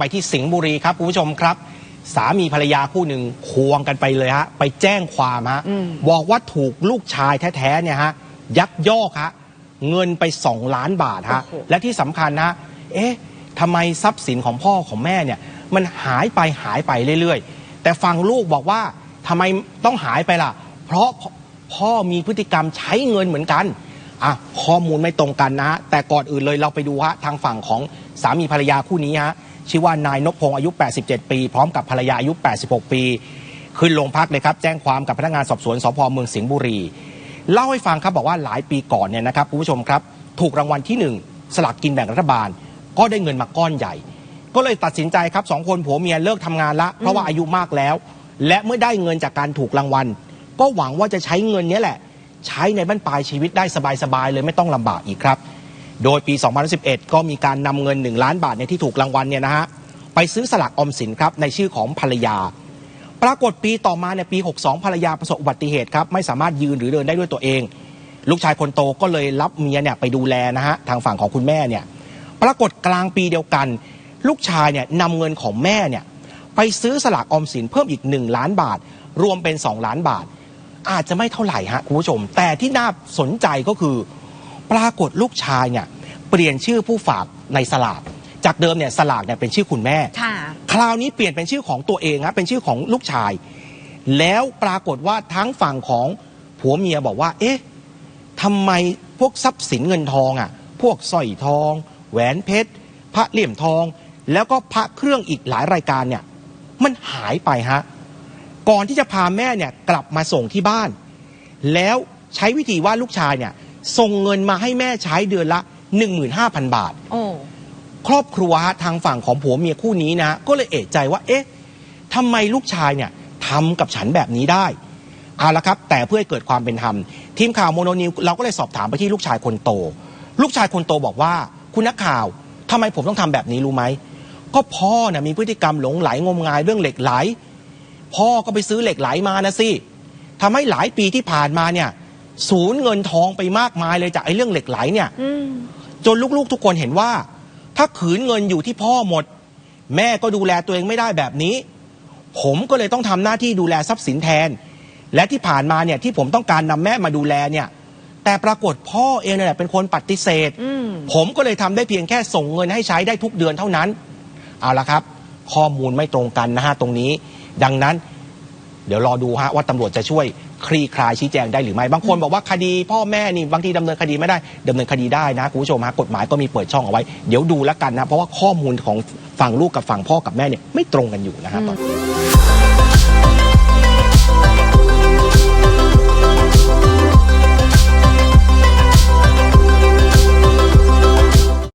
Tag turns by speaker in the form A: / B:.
A: ไปที่สิงห์บุรีครับคุณผู้ชมครับ สามีภรรยาคู่หนึ่งควงกันไปเลยฮะไปแจ้งความฮะบอกว่าถูกลูกชายแท้ๆเนี่ยฮะยักยอกฮะเงินไป2ล้านบาทฮะ
B: โอ้โห
A: และที่สำคัญนะเอ๊ะทำไมทรัพย์สินของพ่อของแม่เนี่ย มันหายไปหายไปเรื่อยๆ แต่ฟังลูกบอกว่าทำไมต้องหายไปล่ะ เพราะพ่อพ่อมีพฤติกรรมใช้เงินเหมือนกันอะข้อมูลไม่ตรงกันนะฮะแต่ก่อนอื่นเลยเราไปดูฮะทางฝั่งของสามีภรรยาคู่นี้ฮะ ชื่อว่านายนพพงศ์อายุ 87 ปี พร้อมกับภรรยาอายุ 86 ปี ขึ้นโรงพักเลยครับ แจ้งความกับพนักงานสอบสวนสพเมืองสิงห์บุรี เล่าให้ฟังครับบอกว่าหลายปีก่อนเนี่ยนะครับคุณผู้ชมครับ ถูกรางวัลที่หนึ่งสลากกินแบ่งรัฐบาล ก็ได้เงินมาก้อนใหญ่ ก็เลยตัดสินใจครับสองคนผัวเมียเลิกทำงานละเพราะว่าอายุมากแล้ว และเมื่อได้เงินจากการถูกรางวัล ก็หวังว่าจะใช้เงินนี้แหละ ใช้ในบ้านปลายชีวิตได้สบายๆเลยไม่ต้องลำบากอีกครับ โดยปี 2011 ก็มีการนำเงิน 1 ล้านบาทในที่ถูกรางวัลเนี่ยนะฮะไปซื้อสลากออมสินครับในชื่อของภรรยา ปรากฏปีต่อมาเนี่ยปี 62 ภรรยาประสบอุบัติเหตุครับไม่สามารถยืนหรือเดินได้ด้วยตัวเอง ลูกชายคนโตก็เลยรับเมียเนี่ยไปดูแลนะฮะทางฝั่งของคุณแม่เนี่ยปรากฏกลางปีเดียวกัน ลูกชายเนี่ยนำเงินของแม่เนี่ยไปซื้อสลากออมสินเพิ่มอีก 1 ล้านบาท รวมเป็น 2 ล้านบาท อาจจะไม่เท่าไหร่ฮะคุณผู้ชม แต่ที่น่าสนใจก็คือ ปรากฏลูกชายเนี่ยเปลี่ยนชื่อผู้ฝากในสลากจากเดิมเนี่ยสลากเนี่ยเป็นชื่อคุณแม่
B: ค่ะ
A: คราวนี้เปลี่ยนเป็นชื่อของตัวเองฮะเป็นชื่อของลูกชาย แล้วปรากฏว่าทั้งฝั่งของผัวเมียบอกว่า เอ๊ะทำไมพวกทรัพย์สินเงินทองอะ พวกสร้อยทอง แหวนเพชร พระเหลี่ยมทอง แล้วก็พระเครื่องอีกหลายรายการเนี่ย มันหายไปฮะ ก่อนที่จะพาแม่เนี่ยกลับมาส่งที่บ้าน แล้วใช้วิธีว่าลูกชายเนี่ย ส่งเงินมาให้แม่ใช้เดือนละ 15,000 บาท
B: โอ้
A: ครอบครัวฮะทางฝั่งของผัวเมียคู่นี้นะ ก็เลยเอะใจว่า เอ๊ะทำไมลูกชายเนี่ยทำกับฉันแบบนี้ได้เอาละครับ แต่เพื่อให้เกิดความเป็นธรรม ทีมข่าวโมโนนิวเราก็เลยสอบถามไปที่ลูกชายคนโต ลูกชายคนโตบอกว่า คุณนักข่าวทำไมผมต้องทำแบบนี้รู้ไหมก็พ่อเนี่ยมีพฤติกรรมหลงไหลงมงายเรื่องเหล็กไหล พ่อก็ไปซื้อเหล็กไหลมานะสิทำให้หลายปีที่ผ่านมาเนี่ย สูญเงินทองไปมากมายเลยจากไอ้เรื่องเหล็กไหลเนี่ย
B: อืม
A: จนลูกๆทุกคนเห็นว่า ถ้าขืนเงินอยู่ที่พ่อหมด แม่ก็ดูแลตัวเองไม่ได้แบบนี้ ผมก็เลยต้องทำหน้าที่ดูแลทรัพย์สินแทน และที่ผ่านมาเนี่ยที่ผมต้องการนำแม่มาดูแลเนี่ย แต่ปรากฏพ่อเองเนี่ยแหละเป็นคนปฏิเสธ
B: อืม
A: ผมก็เลยทำได้เพียงแค่ส่งเงินให้ใช้ได้ทุกเดือนเท่านั้น เอาละครับ ข้อมูลไม่ตรงกันนะฮะตรงนี้ ดังนั้น เดี๋ยวรอดูฮะว่าตำรวจจะช่วยคลี่คลายชี้แจงได้หรือไม่ บางคนบอกว่าคดีพ่อแม่นี่บางทีดำเนินคดีไม่ได้ดำเนินคดีได้นะคุณผู้ชมฮะกฎหมายก็มีเปิดช่องเอาไว้ เดี๋ยวดูแล้วกันนะ เพราะว่าข้อมูลของฝั่งลูกกับฝั่งพ่อกับแม่เนี่ยไม่ตรงกันอยู่นะฮะตอนนี้